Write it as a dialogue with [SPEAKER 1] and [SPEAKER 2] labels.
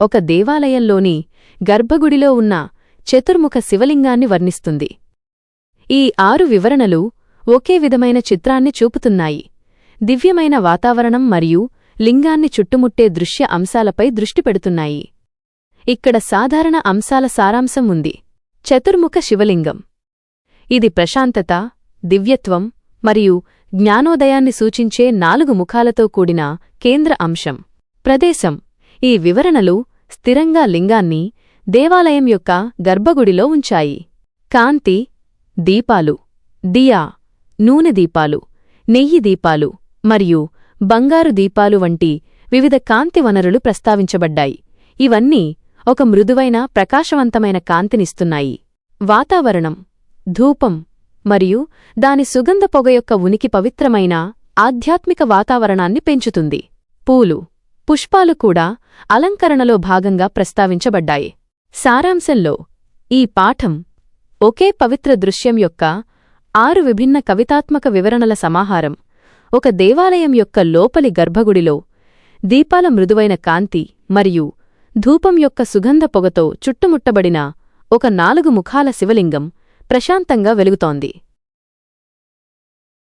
[SPEAKER 1] ఒక దేవాలయంలోని గర్భగుడిలో ఉన్న చతుర్ముఖ శివలింగాన్ని వర్ణిస్తుంది. ఈ ఆరు వివరణలు ఒకే విధమైన చిత్రాన్ని చూపుతున్నాయి. దివ్యమైన వాతావరణం మరియు లింగాన్ని చుట్టుముట్టే దృశ్య అంశాలపై దృష్టి పెడుతున్నాయి. ఇక్కడ సాధారణ అంశాల సారాంశం ఉంది. చతుర్ముఖ శివలింగం. ఇది ప్రశాంతత దివ్యత్వం మరియు జ్ఞానోదయాన్ని సూచించే నాలుగు ముఖాలతో కూడిన కేంద్ర అంశం. ప్రదేశం. ఈ వివరణలు స్థిరంగా లింగాన్ని దేవాలయం యొక్క గర్భగుడిలో ఉంచాయి. కాంతి దీపాలు దియా నూనె దీపాలు నెయ్యి దీపాలు మరియు బంగారు దీపాలు వంటి వివిధ కాంతి వనరులు ప్రస్తావించబడ్డాయి. ఇవన్నీ ఒక మృదువైన ప్రకాశవంతమైన కాంతినిస్తున్నాయి. వాతావరణం ధూపం మరియు దాని సుగంధ పొగ యొక్క ఉనికి పవిత్రమైన ఆధ్యాత్మిక వాతావరణాన్ని పెంచుతుంది. పూలు పుష్పాలు కూడా అలంకరణలో భాగంగా ప్రస్తావించబడ్డాయి. సారాంశంలో ఈ పాఠం ఒకే పవిత్ర దృశ్యం యొక్క ఆరు విభిన్న కవితాత్మక వివరణల సమాహారం. ఒక దేవాలయం యొక్క లోపలి గర్భగుడిలో దీపాల మృదువైన కాంతి మరియు ధూపం యొక్క సుగంధ పొగతో చుట్టుముట్టబడిన ఒక నాలుగు ముఖాల శివలింగం ప్రశాంతంగా వెలుగుతోంది.